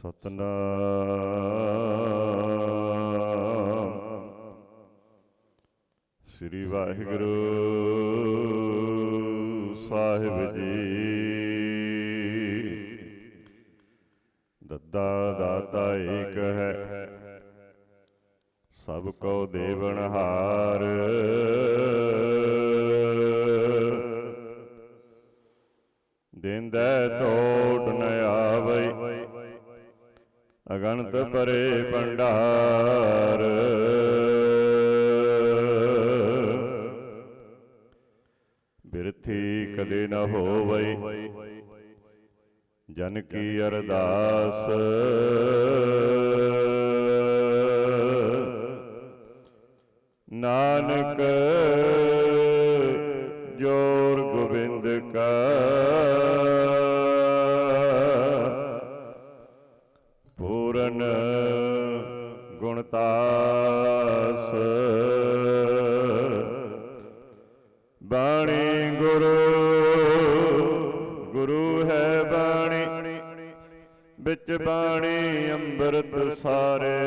ਸਤਨਾਮ। ਸ੍ਰੀ ਵਾਹਿਗੁਰੂ ਸਾਹਿਬ ਜੀ। ਦੱਦਾ ਦਾਤਾ ਏਕ ਹੈ ਸਭ ਕੋ ਦੇਵਨਹਾਰ ਦਿੰਦਾ ਤੋ ਅਗਣਤ ਪਰੇ ਭੰਡਾਰ। ਬਿਰਥੀ ਕਦੇ ਨ ਹੋਵਈ। ਜਨ ਕੀ ਅਰਦਾਸ। ਨਾਨਕ ਜੋਰ ਗੋਬਿੰਦ ਕਾ। ਵਿੱਚ ਬਾਣੀ ਅੰਮ੍ਰਿਤ ਸਾਰੇ।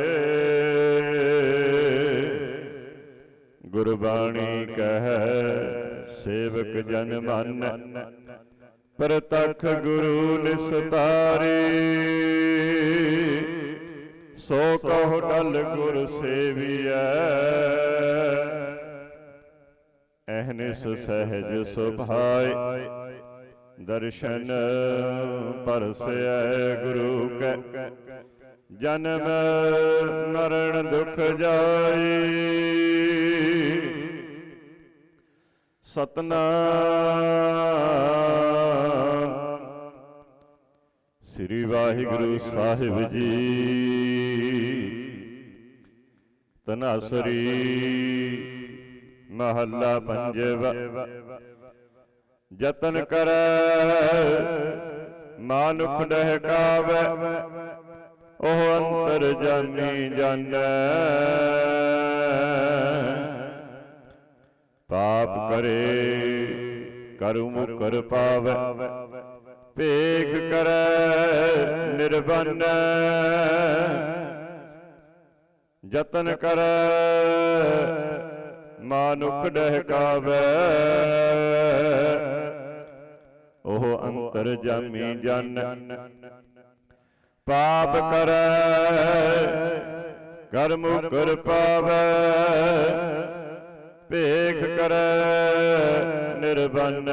ਗੁਰਬਾਣੀ ਕਹੈ, ਸੇਵਕ ਜਨ ਮਨ, ਪ੍ਰਤਖ ਗੁਰੂ ਨਿਸਤਾਰੇ। ਸੋ ਕਹੁ ਟਲ ਗੁਰ ਸੇਵੀਐ। ਅਹਨਿਸ ਸਹਿਜ ਸੁਭਾਈ ਦਰਸ਼ਨ ਪਰਸੈ ਗੁਰੂ। ਜਨਮ ਮਰਨ ਦੁਖ ਜਾਈ। ਸਤਨਾਮ। ਸ੍ਰੀ ਵਾਹਿਗੁਰੂ ਸਾਹਿਬ ਜੀ। ਤਨਾਸਰੀ ਮਹੱਲਾ ਪੰਜਵਾ। ਜਤਨ ਕਰੈ। ਮਾਨੁਖ ਡਹਿਕਾਵੈ ਉਹ ਅੰਤਰ ਜਾਨੀ ਜਾਣੈ। ਪਾਪ ਕਰੇ ਕਰੁ ਮੁਕਰ ਪਾਵੈ। ਭੇਖ ਕਰੈ ਨਿਰਬੰਨ ਜਤਨ ਕਰੈ ਮਾਨੁਖ ਡਹਿਕਾਵੈ। ਉਹ ਅੰਤਰ ਜਾਮੀ ਜਨ ਪਾਪ ਕਰੈ ਕਰ ਮੁਕਰ ਪਾਵੈ ਭੇਖ ਕਰੈ ਨਿਰਬੰਨ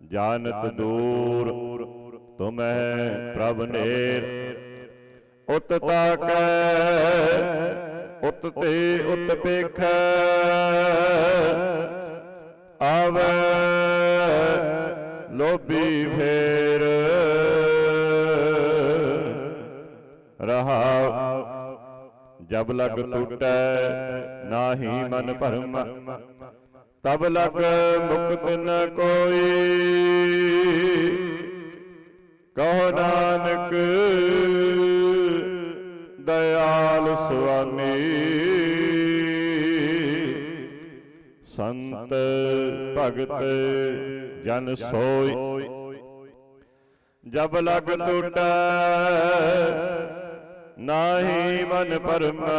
ਜਾਣਤ ਦੂਰ ਤੁਮੈ ਪ੍ਰਭ ਨੇਰ। ਉਤ ਤਾਕੈ ਉਤ ਤੇ ਉਤ ਪੇਖੈ ਆਵੈ, ਲੋਭੀ ਫੇਰ। ਰਹਾ, ਜਬ ਲਗ ਟੂਟੈ, ਨਾਹੀ ਮਨ ਭਰਮ। ਤਬ ਲਗ ਮੁਕਤ ਨ ਕੋਈ। ਕਹੋ ਨਾਨਕ, ਦਇਆਲ ਸੁਆਮੀ। ਸੰਤ ਭਗਤ ਜਨ ਸੋਈ। ਜਬ ਲਗ ਟੂਟੈ ਨਾਹੀ ਮਨ ਪਰਮਾ।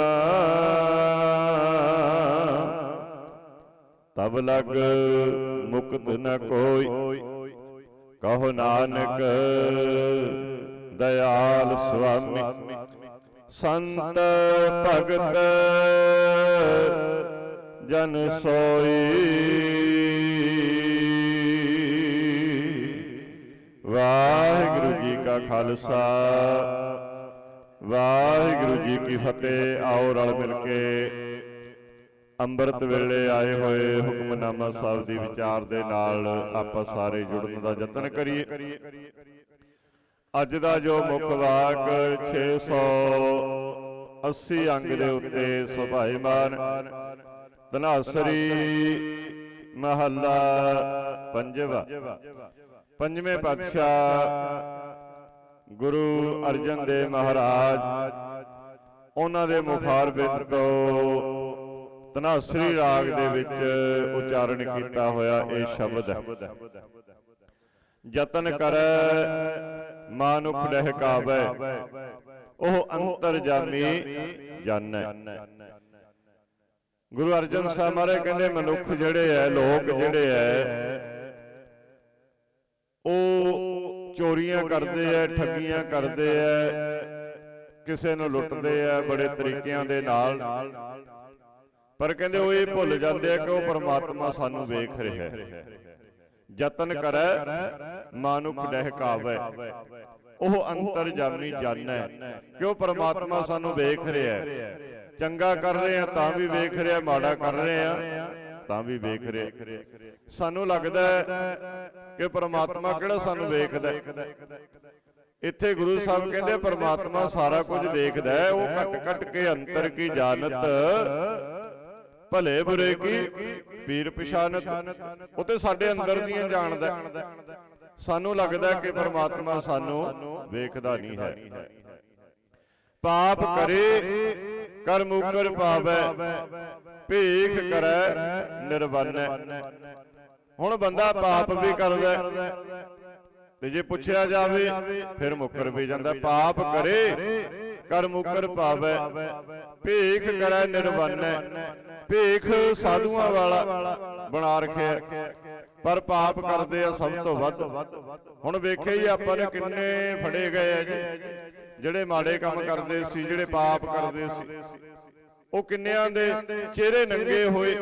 ਤਬ ਲਗ ਮੁਕਤ ਨ ਕੋਈ। ਕਹੋ ਨਾਨਕ ਦਇਆਲ ਸੁਆਮੀ। ਸੰਤ ਭਗਤ ਜਨ ਸੋਈ। ਵਾਹਿਗੁਰੂ ਜੀ ਕਾ ਖਾਲਸਾ। ਵਾਹਿਗੁਰੂ ਜੀ ਕੀ ਫਤਿਹ। ਆਓ ਰਲ ਮਿਲ ਕੇ ਅੰਮ੍ਰਿਤ ਵੇਲੇ ਆਏ ਹੋਏ ਹੁਕਮਨਾਮਾ ਸਾਹਿਬ ਦੀ ਵਿਚਾਰ ਦੇ ਨਾਲ ਆਪਾਂ ਸਾਰੇ ਜੁੜਨ ਦਾ ਯਤਨ ਕਰੀਏ। ਅੱਜ ਦਾ ਜੋ ਮੁੱਖ ਵਾਕ 680 ਅੰਗ ਦੇ ਉੱਤੇ ਸੁਭਾਈਮਾਨ ਤਨਾਸਰੀ ਮਹੱਲਾ ਪੰਜਵਾ। ਪੰਜਵੇਂ ਪਾਤਸ਼ਾਹ ਗੁਰੂ ਅਰਜਨ ਦੇਵ ਮਹਾਰਾਜ ਉਹਨਾਂ ਦੇ ਮੁਖਾਰ ਬਿੰਦ ਤੋਂ ਤਨਾਸਰੀ ਰਾਗ ਦੇ ਵਿੱਚ ਉਚਾਰਨ ਕੀਤਾ ਹੋਇਆ ਇਹ ਸ਼ਬਦ। ਹੈ। ਯਤਨ ਕਰੈ ਮਾਨੁਖ ਡਹਿਕਾਵੈ। ਉਹ ਅੰਤਰ ਜਾਮੀ ਜਾਣੈ। ਗੁਰੂ ਅਰਜਨ ਸਾਹਿਬ ਮਹਾਰਾਜ ਕਹਿੰਦੇ ਮਨੁੱਖ ਜਿਹੜੇ ਐ ਲੋਕ ਜਿਹੜੇ ਐ ਉਹ ਚੋਰੀਆਂ ਕਰਦੇ ਐ ਠੱਗੀਆਂ ਕਰਦੇ ਐ ਕਿਸੇ ਨੂੰ ਲੁੱਟਦੇ ਐ ਬੜੇ ਤਰੀਕਿਆਂ ਦੇ ਨਾਲ। ਪਰ ਕਹਿੰਦੇ ਉਹ ਇਹ ਭੁੱਲ ਜਾਂਦੇ ਆ ਕਿ ਉਹ ਪਰਮਾਤਮਾ ਸਾਨੂੰ ਵੇਖ ਰਿਹਾ ਹੈ। ਯਤਨ ਕਰੈ ਮਾਨੁਖ ਡਹਿਕਾਵੈ। ਉਹ ਅੰਤਰ ਜਾਮੀ ਜਾਣੈ ਕਿ ਉਹ ਪਰਮਾਤਮਾ ਸਾਨੂੰ ਵੇਖ ਰਿਹਾ ਹੈ। ਚੰਗਾ ਕਰ ਰਹੇ ਆ ਤਾਂ ਵੀ ਵੇਖ ਰਿਹਾ ਮਾੜਾ ਕਰ ਰਹੇ ਆ ਤਾਂ ਵੀ ਵੇਖ ਰਿਹਾ। ਸਾਨੂੰ ਲੱਗਦਾ ਹੈ ਕਿ ਪਰਮਾਤਮਾ ਕਿਹੜਾ ਸਾਨੂੰ ਵੇਖਦਾ ਇੱਥੇ ਗੁਰੂ ਸਾਹਿਬ ਕਹਿੰਦੇ ਪਰਮਾਤਮਾ ਸਾਰਾ ਕੁਝ ਦੇਖਦਾ ਹੈ। ਉਹ ਘਟ ਘਟ ਕੇ ਅੰਤਰ ਕੀ ਜਾਣਤ? ਭਲੇ ਬੁਰੇ ਕੀ? ਪੀਰ ਪਛਾਨਤ ਉਹ ਤੇ ਸਾਡੇ ਅੰਦਰ ਦੀਆਂ ਜਾਣਦਾ। ਸਾਨੂੰ ਲੱਗਦਾ ਕਿ ਪਰਮਾਤਮਾ ਸਾਨੂੰ ਵੇਖਦਾ ਨਹੀਂ ਹੈ। ਪਾਪ ਕਰੇ ਕਰ ਮੁਕਰ ਪਾਵੈ ਭੇਖ ਕਰੈ ਨਿਰਵੰਨੈ। ਹੁਣ ਬੰਦਾ ਪਾਪ ਵੀ ਕਰਦਾ ਤੇ ਜੇ ਪੁੱਛਿਆ ਜਾਵੇ ਫਿਰ ਮੁਕਰ ਵੀ ਜਾਂਦਾ ਪਾਪ ਕਰੇ ਕਰ ਮੁਕਰ ਪਾਵੈ ਭੇਖ ਕਰੈ ਨਿਰਵੰਨੈ ਭੇਖ ਸਾਧੂਆਂ ਵਾਲਾ ਬਣਾ ਰੱਖਿਆ। ਪਰ ਪਾਪ ਕਰਦੇ ਆ ਸਭ ਤੋਂ ਵੱਧ। ਹੁਣ ਵੇਖਿਆ ਹੀ ਆਪਾਂ ਨੇ ਕਿੰਨੇ ਫੜੇ ਗਏ ਆ ਜੀ। ਜਿਹੜੇ ਮਾੜੇ ਕੰਮ ਕਰਦੇ ਸੀ ਜਿਹੜੇ ਪਾਪ ਕਰਦੇ ਸੀ। ਉਹ ਕਿੰਨਿਆਂ ਦੇ ਚਿਹਰੇ ਨੰਗੇ ਹੋਏ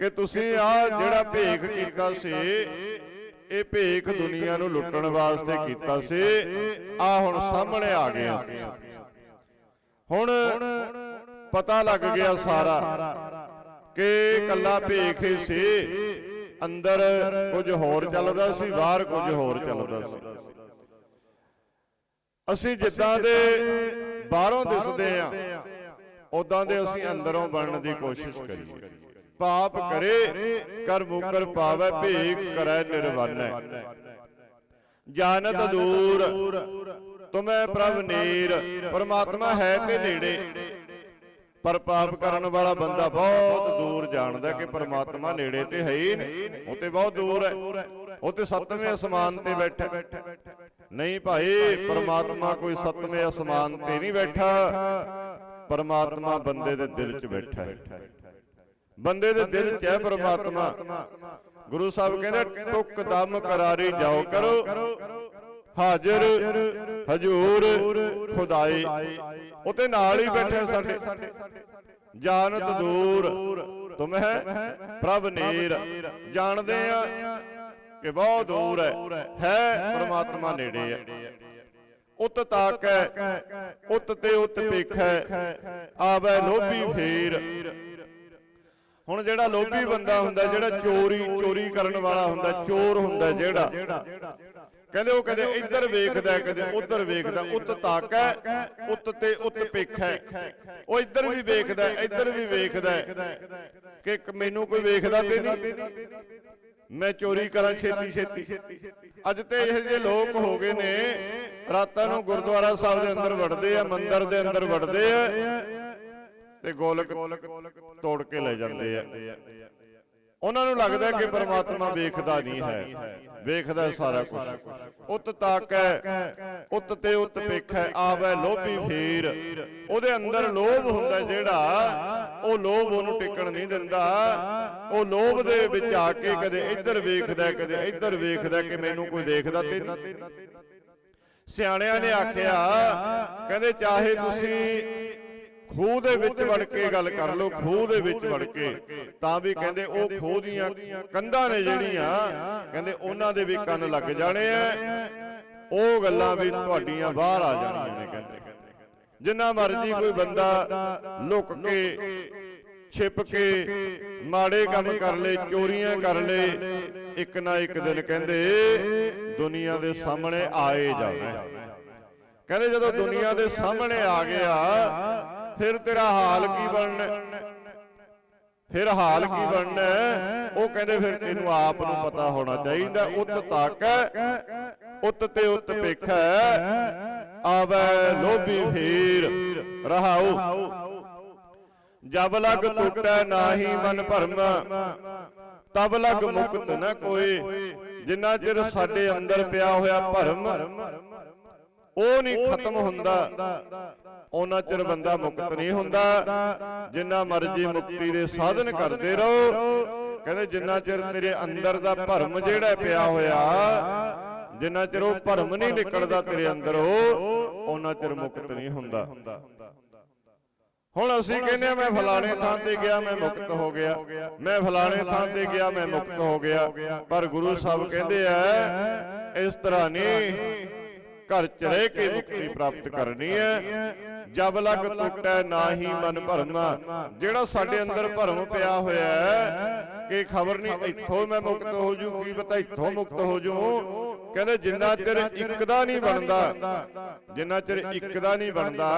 ਕਿ ਤੁਸੀਂ ਆ ਜਿਹੜਾ ਭੇਖ ਕੀਤਾ ਸੀ ਇਹ ਭੇਖ ਦੁਨੀਆ ਨੂੰ ਲੁੱਟਣ ਵਾਸਤੇ ਕੀਤਾ ਸੀ। ਆ ਹੁਣ ਸਾਹਮਣੇ ਆ ਗਏ ਆ ਤੁਸੀਂ ਹੁਣ ਪਤਾ ਲੱਗ ਗਿਆ ਸਾਰਾ ਕਿ ਕੱਲਾ ਭੇਖ ਹੀ ਸੀ। ਅੰਦਰ ਕੁਝ ਹੋਰ ਚੱਲਦਾ ਸੀ ਬਾਹਰ ਕੁਝ ਹੋਰ ਚੱਲਦਾ ਸੀ। ਅਸੀਂ ਜਿੱਦਾਂ ਦੇ ਬਾਹਰੋਂ ਦਿਸਦੇ ਆ ਉਦਾਂ ਦੇ ਅਸੀਂ ਅੰਦਰੋਂ ਬਣਨ ਦੀ ਕੋਸ਼ਿਸ਼ ਕਰੀਏ। ਪਾਪ ਕਰੇ ਕਰ ਮੁਕਰ ਪਾਵੇ ਭੇਖ ਕਰੈ ਨਿਰਵਾਨੈ। ਜਾਣਤ ਦੂਰ ਤੁਮੈ ਪ੍ਰਭ ਨੀਰ ਪਰਮਾਤਮਾ ਹੈ ਤੇ ਨੇੜੇ। ਪਰ ਪਾਪ ਕਰਨ ਵਾਲਾ ਬੰਦਾ ਬਹੁਤ ਦੂਰ ਜਾਣਦਾ ਕਿ ਪਰਮਾਤਮਾ ਨੇੜੇ ਤੇ ਹੈ ਹੀ ਨਹੀਂ। ਉਹ ਤੇ ਬਹੁਤ ਦੂਰ ਹੈ। ਉਹ ਤੇ ਸੱਤਵੇਂ ਅਸਮਾਨ ਤੇ ਬੈਠਾ। ਨਹੀਂ ਭਾਈ ਪਰਮਾਤਮਾ ਕੋਈ ਸੱਤਵੇਂ ਅਸਮਾਨ ਤੇ ਨਹੀਂ ਬੈਠਾ। ਪਰਮਾਤਮਾ ਬੰਦੇ ਦੇ ਦਿਲ 'ਚ ਬੈਠਾ ਹੈ। ਬੰਦੇ ਦੇ ਦਿਲ 'ਚ ਹੈ ਪਰਮਾਤਮਾ। ਗੁਰੂ ਸਾਹਿਬ ਕਹਿੰਦੇ ਟੁੱਕ ਦਮ ਕਰਾਰੀ ਜਾਓ ਕਰੋ। ਹਾਜ਼ਰ ਹਜੂਰ ਖੁਦਾਈ। ਉਹ ਤੇ ਨਾਲ ਹੀ ਬੈਠੇ ਸਾਡੇ। ਜਾਣਤ ਦੂਰ। ਤੁਮ ਹੈ ਪ੍ਰਭ ਨੀਰ। ਜਾਣਦੇ ਆ ਕਿ ਬਹੁਤ ਦੂਰ ਹੈ। ਹੈ। ਪਰਮਾਤਮਾ ਨੇੜੇ ਹੈ। ਉਤ ਤਾਕੈ ਉਤ ਤੇ ਉਤ ਪੇਖੈ ਆਵੇ ਲੋਭੀ ਫੇਰ। ਹੁਣ ਜਿਹੜਾ ਲੋਭੀ ਬੰਦਾ ਹੁੰਦਾ ਜਿਹੜਾ ਚੋਰੀ ਚੋਰੀ ਕਰਨ ਵਾਲਾ ਹੁੰਦਾ ਚੋਰ ਹੁੰਦਾ ਜਿਹੜਾ। ਕਹਿੰਦੇ ਉਹ ਕਦੇ ਇੱਧਰ ਵੇਖਦਾ ਕਦੇ ਉੱਧਰ ਵੇਖਦਾ ਉੱਤ ਤਾਕੈ ਉੱਤ ਤੇ ਉੱਤ ਪੇਖੈ ਉਹ ਇੱਧਰ ਵੀ ਵੇਖਦਾ ਇੱਧਰ ਵੀ ਵੇਖਦਾ ਕਿ ਮੈਨੂੰ ਕੋਈ ਵੇਖਦਾ ਤੇ ਨਹੀਂ। ਮੈਂ ਚੋਰੀ ਕਰਾਂ ਛੇਤੀ ਛੇਤੀ। ਅੱਜ ਤੇ ਇਹੋ ਜਿਹੇ ਲੋਕ ਹੋ ਗਏ ਨੇ। ਰਾਤਾਂ ਨੂੰ ਗੁਰਦੁਆਰਾ ਸਾਹਿਬ ਦੇ ਅੰਦਰ ਵੜਦੇ ਆ। ਮੰਦਿਰ ਦੇ ਅੰਦਰ ਵੜਦੇ ਆ। ਤੇ ਗੋਲਕ ਤੋੜ ਕੇ ਲੈ ਜਾਂਦੇ ਆ। ਉਹਨਾਂ ਨੂੰ ਲੱਗਦਾ ਕਿ ਪਰਮਾਤਮਾ ਵੇਖਦਾ ਨਹੀਂ ਹੈ। ਵੇਖਦਾ ਸਾਰਾ ਕੁਝ ਉਤ ਤਾਕੈ ਉਤ ਤੇ ਉਤ ਪੇਖੈ ਆਵੇ ਲੋਭੀ ਫੇਰ। ਉਹਦੇ ਅੰਦਰ ਲੋਭ ਹੁੰਦਾ ਜਿਹੜਾ, ਉਹ ਲੋਭ ਉਹਨੂੰ ਟਿਕਣ ਨਹੀਂ ਦਿੰਦਾ। ਉਹ ਲੋਭ ਦੇ ਵਿੱਚ ਆ ਕੇ ਕਦੇ ਇੱਧਰ ਵੇਖਦਾ, ਕਦੇ ਇੱਧਰ ਵੇਖਦਾ ਕਿ ਮੈਨੂੰ ਕੋਈ ਦੇਖਦਾ ਤੇ ਸਿਆਣਿਆਂ ਨੇ ਆਖਿਆ, ਕਹਿੰਦੇ ਚਾਹੇ ਤੁਸੀਂ ਖੂਹ ਦੇ ਵਿੱਚ ਵੜ ਕੇ ਗੱਲ ਕਰ ਲਓ ਖੂਹ ਦੇ ਵਿੱਚ ਵੜ ਕੇ। ਤਾਂ ਵੀ ਕਹਿੰਦੇ ਉਹ ਖੂਹ ਦੀਆਂ ਕੰਧਾਂ ਨੇ ਜਿਹੜੀਆਂ ਕਹਿੰਦੇ ਉਹਨਾਂ ਦੇ ਵੀ ਕੰਨ ਲੱਗ ਜਾਣੇ ਆ। ਉਹ ਗੱਲਾਂ ਵੀ ਤੁਹਾਡੀਆਂ ਬਾਹਰ ਆ ਜਾਣੀਆਂ ਨੇ ਕਹਿੰਦੇ। ਜਿੰਨਾ ਮਰਜ਼ੀ ਕੋਈ ਬੰਦਾ ਲੁਕ ਕੇ ਛਿਪ ਕੇ ਮਾੜੇ ਕੰਮ ਕਰ ਲੇ ਚੋਰੀਆਂ ਕਰ ਲੇ ਇੱਕ ਨਾ ਇੱਕ ਦਿਨ ਕਹਿੰਦੇ ਦੁਨੀਆ ਦੇ ਸਾਹਮਣੇ ਆਏ ਜਾਣਾ। ਕਹਿੰਦੇ ਜਦੋਂ ਦੁਨੀਆ ਦੇ ਸਾਹਮਣੇ ਆ ਗਿਆ ਫਿਰ ਤੇਰਾ ਹਾਲ ਕੀ ਬਣਨਾ? ਫਿਰ ਹਾਲ ਕੀ ਬਣਨਾ? ਉਹ ਕਹਿੰਦੇ ਫਿਰ ਤੈਨੂੰ ਆਪ ਨੂੰ ਪਤਾ ਹੋਣਾ ਚਾਹੀਦਾ, ਉਤ ਤੱਕ ਉਤ ਤੇ ਉਤ ਪੇਖੈ ਆਵੇ ਲੋਭੀ ਫੇਰ, ਰਹਾਉ। ਜਬ ਲਗ ਟੁੱਟੈ ਨਾਹੀ ਮਨ ਭਰਮ, ਤਬ ਲਗ ਮੁਕਤ ਨਾ ਕੋਈ। ਜਿੰਨਾ ਚਿਰ ਸਾਡੇ ਅੰਦਰ ਪਿਆ ਹੋਇਆ ਭਰਮ ਉਹ ਨਹੀਂ ਖਤਮ ਹੁੰਦਾ। ਉਹਨਾਂ ਚਿਰ ਬੰਦਾ ਮੁਕਤ ਨਹੀਂ ਹੁੰਦਾ। ਜਿੰਨਾ ਮਰਜ਼ੀ ਮੁਕਤੀ ਦੇ ਸਾਧਨ ਕਰਦੇ ਰਹੋ। ਕਹਿੰਦੇ ਜਿੰਨਾ ਚਿਰ ਤੇਰੇ ਅੰਦਰ ਦਾ ਭਰਮ ਜਿਹੜਾ ਪਿਆ ਹੋਇਆ ਜਿੰਨਾ ਚਿਰ ਉਹ ਭਰਮ ਨਹੀਂ ਨਿਕਲਦਾ ਤੇਰੇ ਅੰਦਰੋਂ ਉਹਨਾਂ ਚਿਰ ਮੁਕਤ ਨਹੀਂ ਹੁੰਦਾ। ਹੁਣ ਅਸੀਂ ਕਹਿੰਦੇ ਆ ਮੈਂ ਫਲਾਣੇ ਥਾਂ ਤੇ ਗਿਆ ਮੈਂ ਮੁਕਤ ਹੋ ਗਿਆ। ਮੈਂ ਫਲਾਣੇ ਥਾਂ ਤੇ ਗਿਆ ਮੈਂ ਮੁਕਤ ਹੋ ਗਿਆ। ਪਰ ਗੁਰੂ ਸਾਹਿਬ ਕਹਿੰਦੇ ਆ ਇਸ ਤਰ੍ਹਾਂ ਨਹੀਂ। ਘਰ ਚ ਰਹਿ ਕੇ ਮੁਕਤੀ ਪ੍ਰਾਪਤ ਕਰਨੀ ਹੈ। ਜਬ ਲਗ ਟੁੱਟੈ ਨਾਹੀ ਮਨ ਭਰਮਾ। ਜਿਹੜਾ ਸਾਡੇ ਅੰਦਰ ਭਰਮ ਪਿਆ ਹੋਇਆ ਹੈ ਕਿ ਖਬਰ ਨਹੀਂ ਇੱਥੋਂ ਮੈਂ ਮੁਕਤ ਹੋ ਜੂ ਕੀ ਪਤਾ ਇੱਥੋਂ ਮੁਕਤ ਹੋ ਜੂ। ਕਹਿੰਦੇ ਜਿੰਨਾ ਚਿਰ ਇੱਕ ਦਾ ਨਹੀਂ ਬਣਦਾ ਜਿੰਨਾ ਚਿਰ ਇੱਕ ਦਾ ਨਹੀਂ ਬਣਦਾ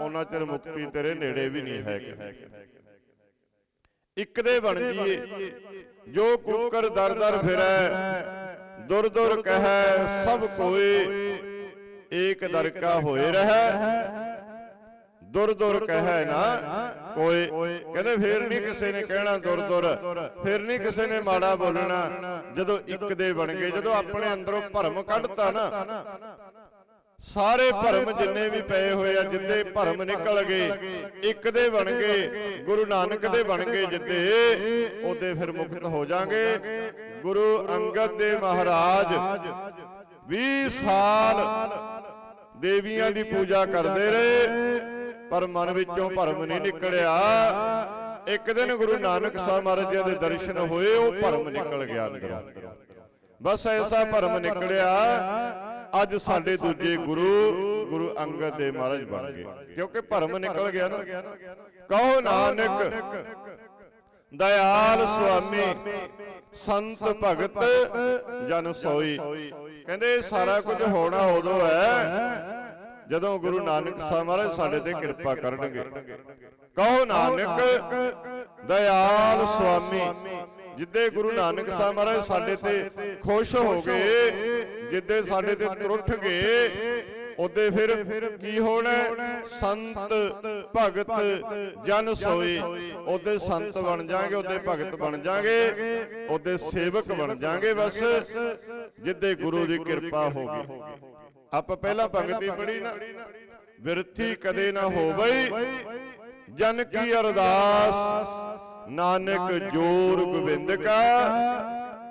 ਉਹਨਾਂ ਚਿਰ ਮੁਕਤੀ ਤੇਰੇ ਨੇੜੇ ਵੀ ਨਹੀਂ ਹੈ ਇੱਕ ਦੇ ਬਣ ਜੀਏ ਜੋ ਕੁੱਕਰ ਦਰ ਦਰ ਫਿਰੈ ਦੁਰ ਦੁਰ ਕਹੈ ਸਭ ਕੋਏ ਏਕ ਦਰ ਕਾ ਹੋਏ ਰਹੈ। ਦੁਰ ਦੁਰ ਕਹੈ ਨਾ। ਕੋਈ ਕਹਿੰਦੇ ਫੇਰ ਨਹੀਂ ਕਿਸੇ ਨੇ ਕਹਿਣਾ ਦੁਰ ਦੁਰ। ਫੇਰ ਨਹੀਂ ਕਿਸੇ ਨੇ ਮਾੜਾ ਬੋਲਣਾ। ਜਦੋਂ ਇੱਕ ਦੇ ਬਣ ਗਏ ਜਦੋਂ ਆਪਣੇ ਅੰਦਰੋਂ ਭਰਮ ਕੱਢਤਾ ਨਾ। ਸਾਰੇ ਭਰਮ ਜਿੰਨੇ ਵੀ ਪਏ ਹੋਏ ਆ ਜਿੱਦੇ ਭਰਮ ਨਿਕਲ ਗਏ ਇੱਕ ਦੇ ਬਣ ਗਏ ਗੁਰੂ ਨਾਨਕ ਦੇ ਬਣ ਗਏ ਜਿੱਦੇ ਉਹਦੇ ਫਿਰ ਮੁਕਤ ਹੋ ਜਾਾਂਗੇ। ਗੁਰੂ ਅੰਗਦ ਦੇ ਮਹਾਰਾਜ 20 ਸਾਲ ਦੇਵੀਆਂ ਦੀ ਪੂਜਾ ਕਰਦੇ ਰਹੇ। ਪਰ ਮਨ ਵਿੱਚੋਂ ਭਰਮ ਨਹੀਂ ਨਿਕਲਿਆ। ਇੱਕ ਦਿਨ ਗੁਰੂ ਨਾਨਕ ਸਾਹਿਬ ਮਹਾਰਾਜ ਜੀ ਦੇ ਦਰਸ਼ਨ ਹੋਏ ਉਹ ਭਰਮ ਨਿਕਲ ਗਿਆ ਅੰਦਰੋਂ। ਬਸ ਐਸਾ ਭਰਮ ਨਿਕਲਿਆ। ਅੱਜ ਸਾਡੇ ਦੂਜੇ ਗੁਰੂ ਗੁਰੂ ਅੰਗਦ ਦੇ ਮਹਾਰਾਜ ਬਣ ਗਏ। ਕਿਉਂਕਿ ਭਰਮ ਨਿਕਲ ਗਿਆ ਨਾ। ਕਹੋ ਨਾਨਕ। ਦਇਆਲ ਸੁਆਮੀ ਸੰਤ ਭਗਤ ਜਨ ਸੋਈ। ਕਹਿੰਦੇ ਸਾਰਾ ਕੁਝ ਹੋਣਾ ਉਦੋਂ ਹੈ ਜਦੋਂ ਗੁਰੂ ਨਾਨਕ ਸਾਹਿਬ ਮਹਾਰਾਜ ਸਾਡੇ ਤੇ ਕਿਰਪਾ ਕਰਨਗੇ। ਕਹੋ ਨਾਨਕ ਦਇਆਲ ਸੁਆਮੀ। ਜਿੱਦੇ ਗੁਰੂ ਨਾਨਕ ਸਾਹਿਬ ਮਹਾਰਾਜ ਸਾਡੇ ਤੇ ਖੁਸ਼ ਹੋ ਗਏ ਜਿੱਦੇ ਸਾਡੇ ਤੇ ਤਰੁੱਠ ਗਏ ਉਹਦੇ ਫਿਰ ਕੀ ਹੋਣਾ? ਸੰਤ ਭਗਤ ਜਨ ਸੋਈ। ਉਹਦੇ ਸੰਤ ਬਣ ਜਾਾਂਗੇ ਉਹਦੇ ਭਗਤ ਬਣ ਜਾਾਂਗੇ ਉਹਦੇ ਸੇਵਕ ਬਣ ਜਾਾਂਗੇ ਬਸ ਜਿੱਦੇ ਗੁਰੂ ਦੀ ਕਿਰਪਾ ਹੋਗੀ ਆਪਾਂ ਪਹਿਲਾਂ ਭਗਤੀ ਪੜੀ ਨਾ। ਵਿਰਥੀ ਕਦੇ ਨਾ ਹੋਵਈ। ਜਨ ਕੀ ਅਰਦਾਸ। ਨਾਨਕ ਜੋਰ ਗੋਬਿੰਦ ਕਾ।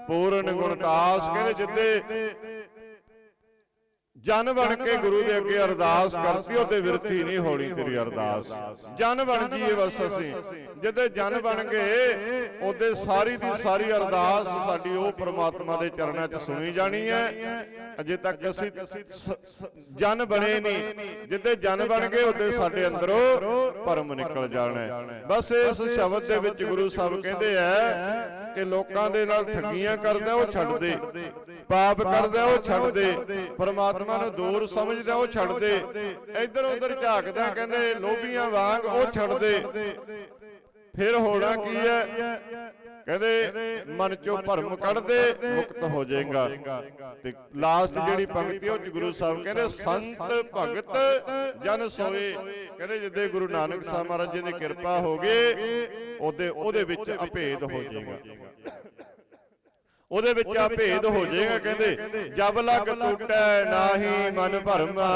ਪੂਰਨ ਗੁਣਤਾਸ ਕਹਿੰਦੇ ਜਿੱਦੇ ਜਨ ਬਣ ਕੇ ਗੁਰੂ ਦੇ ਅੱਗੇ ਅਰਦਾਸ ਕਰਤੀ ਉਹਦੇ ਵਿਰਤੀ ਨਹੀਂ ਹੋਣੀ ਤੇਰੀ ਅਰਦਾਸ। ਜਨ ਬਣ ਜੀਏ ਬਸ ਅਸੀਂ ਜਦੋਂ ਜਨ ਬਣ ਗਏ ਉਹਦੇ ਸਾਰੀ ਦੀ ਸਾਰੀ ਅਰਦਾਸ ਸਾਡੀ ਉਹ ਪ੍ਰਮਾਤਮਾ ਦੇ ਚਰਨਾਂ 'ਚ ਸੁਣੀ ਜਾਣੀ ਹੈ। ਅਜੇ ਤੱਕ ਅਸੀਂ ਜਨ ਬਣੇ ਨਹੀਂ। ਜਿੱਦੇ ਜਨ ਬਣ ਗਏ ਉਹਦੇ ਸਾਡੇ ਅੰਦਰੋਂ ਪਰਮ ਨਿਕਲ ਜਾਣਾ ਹੈ। ਬਸ ਇਸ ਸ਼ਬਦ ਦੇ ਵਿੱਚ ਗੁਰੂ ਸਾਹਿਬ ਕਹਿੰਦੇ ਆ ਕਿ ਲੋਕਾਂ ਦੇ ਨਾਲ ਠੱਗੀਆਂ ਕਰਦਾ ਉਹ ਛੱਡ ਦੇ। ਪਾਪ ਕਰਦਾ ਉਹ ਛੱਡ ਦੇ ਪਰਮਾਤਮਾ ਨੂੰ ਦੂਰ ਸਮਝਦਾ ਉਹ ਛੱਡ ਦੇ ਇੱਧਰ ਉੱਧਰ ਝਾਕਦਾ ਕਹਿੰਦੇ ਲੋਭੀਆਂ ਵਾਂਗ ਉਹ ਛੱਡ ਦੇ ਫਿਰ ਹੋਣਾ ਕੀ ਹੈ? ਕਹਿੰਦੇ ਮਨ ਚੋਂ ਭਰਮ ਕੱਢ ਦੇ ਮੁਕਤ ਹੋ ਜਾਏਗਾ। ਤੇ ਲਾਸਟ ਜਿਹੜੀ ਪੰਕਤੀ ਉਹ ਚ ਗੁਰੂ ਸਾਹਿਬ ਕਹਿੰਦੇ ਸੰਤ ਭਗਤ ਜਨ ਸੋਏ। ਕਹਿੰਦੇ ਜਿੱਦੇ ਗੁਰੂ ਨਾਨਕ ਸਾਹਿਬ ਮਹਾਰਾਜ ਜੀ ਦੀ ਕਿਰਪਾ ਹੋ ਗਈ ਉਹਦੇ ਉਹਦੇ ਵਿੱਚ ਅਭੇਦ ਹੋ ਜਾਏਗਾ। ਉਹਦੇ ਵਿੱਚ ਆ ਭੇਦ ਹੋ ਜਾਏਗਾ ਕਹਿੰਦੇ ਜਬ ਲਗ ਟੁੱਟੈ ਨਾਹੀ ਮਨ ਭਰਮਾ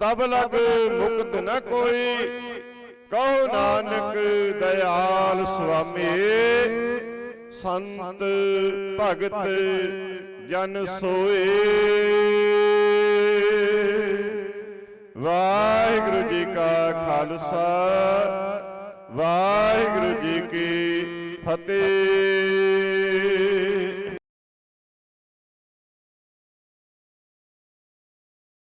ਤਬ ਲਗ ਮੁਕਤ ਨ ਕੋਈ। ਕਹੋ ਨਾਨਕ ਦਇਆਲ ਸੁਆਮੀ। ਸੰਤ ਭਗਤ ਜਨ ਸੋਏ। ਵਾਹਿਗੁਰੂ ਜੀ ਕਾ ਖਾਲਸਾ। ਵਾਹਿਗੁਰੂ ਜੀ ਕੀ ਫਤਿਹ।